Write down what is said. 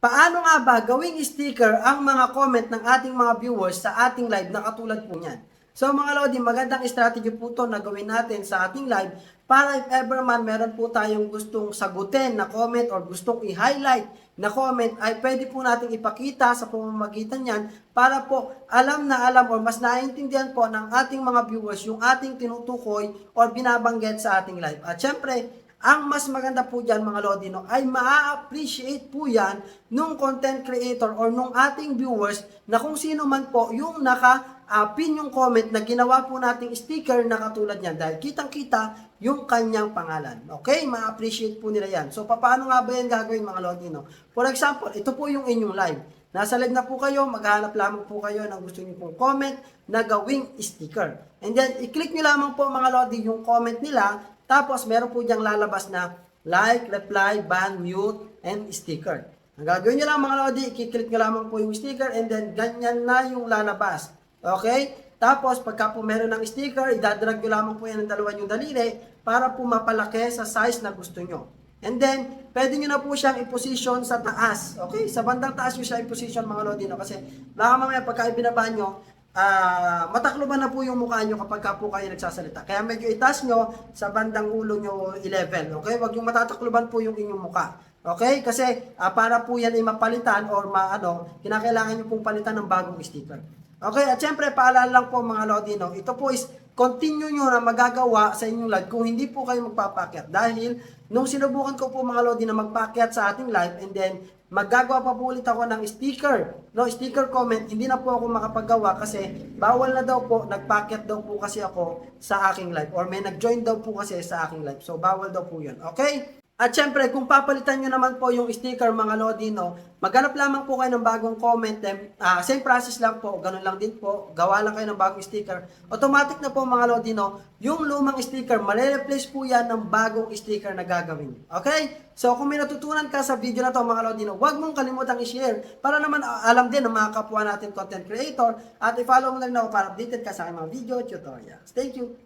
Paano nga ba gawing sticker ang mga comment ng ating mga viewers sa ating live na katulad po niyan? So mga Lodi, magandang strategy po to na gawin natin sa ating live para if ever man meron po tayong gustong sagutin na comment or gustong i-highlight na comment ay pwede po nating ipakita sa pamamagitan niyan para po alam na alam or mas naiintindihan po ng ating mga viewers yung ating tinutukoy or binabanggit sa ating live. At syempre, ang mas maganda po dyan mga Lodino ay maa-appreciate po yan nung content creator or nung ating viewers na kung sino man po yung naka-pin yung comment na ginawa po nating sticker na katulad niyan dahil kitang-kita yung kanyang pangalan. Okay? Ma-appreciate po nila yan. So, paano nga ba yan gagawin mga Lodino? For example, ito po yung inyong live. Nasa live na po kayo, maghanap lamang po kayo ng gusto niyo pong comment na gawing sticker. And then, i-click niyo lamang po mga Lodi yung comment nila tapos, meron po diyang lalabas na like, reply, ban, mute, and sticker. Ang gagawin nyo lang mga lodi, i-click nyo lamang po yung sticker and then ganyan na yung lalabas. Okay? Tapos, pagka po meron ng sticker, idadrag nyo lamang po yan ng dalawa yung daliri para po mapalaki sa size na gusto nyo. And then, pwede nyo na po siyang i-position sa taas. Okay? Sa bandang taas nyo siya i-position mga lodi. No? Kasi baka mamaya pagka ibinaba nyo, ah matakloban na po yung mukha nyo kapag ka po kayo nagsasalita. Kaya medyo itaas nyo sa bandang ulo nyo 11. Okay? Huwag yung matatakloban po yung inyong mukha. Okay? Kasi ah, para po yan ay mapalitan or maano, kinakailangan nyo pong palitan ng bagong sticker. Okay? At syempre, paalala lang po mga Lodino, ito po is continue nyo na magagawa sa inyong live kung hindi po kayo magpapakyat. Dahil nung sinubukan ko po mga Lodi na magpakyat sa ating live and then Maggagawa pa po ulit ako ng sticker. No, sticker comment, hindi na po ako makapagawa kasi bawal na daw po, nagpacket daw po kasi ako sa aking live or may nag-join daw po kasi sa aking live. So, bawal daw po yun. Okay? At syempre, kung papalitan nyo naman po yung sticker mga Lodino, maghanap lamang po kayo ng bagong comment. Then, ah, same process lang po, ganun lang din po. Gawa lang kayo ng bagong sticker. Automatic na po mga Lodino, yung lumang sticker, mare-replace po yan ng bagong sticker na gagawin. Okay? So, kung may natutunan ka sa video na to mga Lodino, huwag mong kalimutang i-share para naman alam din ng mga kapwa natin content creator at i-follow mo na ako para updated ka sa aking mga video tutorials. Thank you!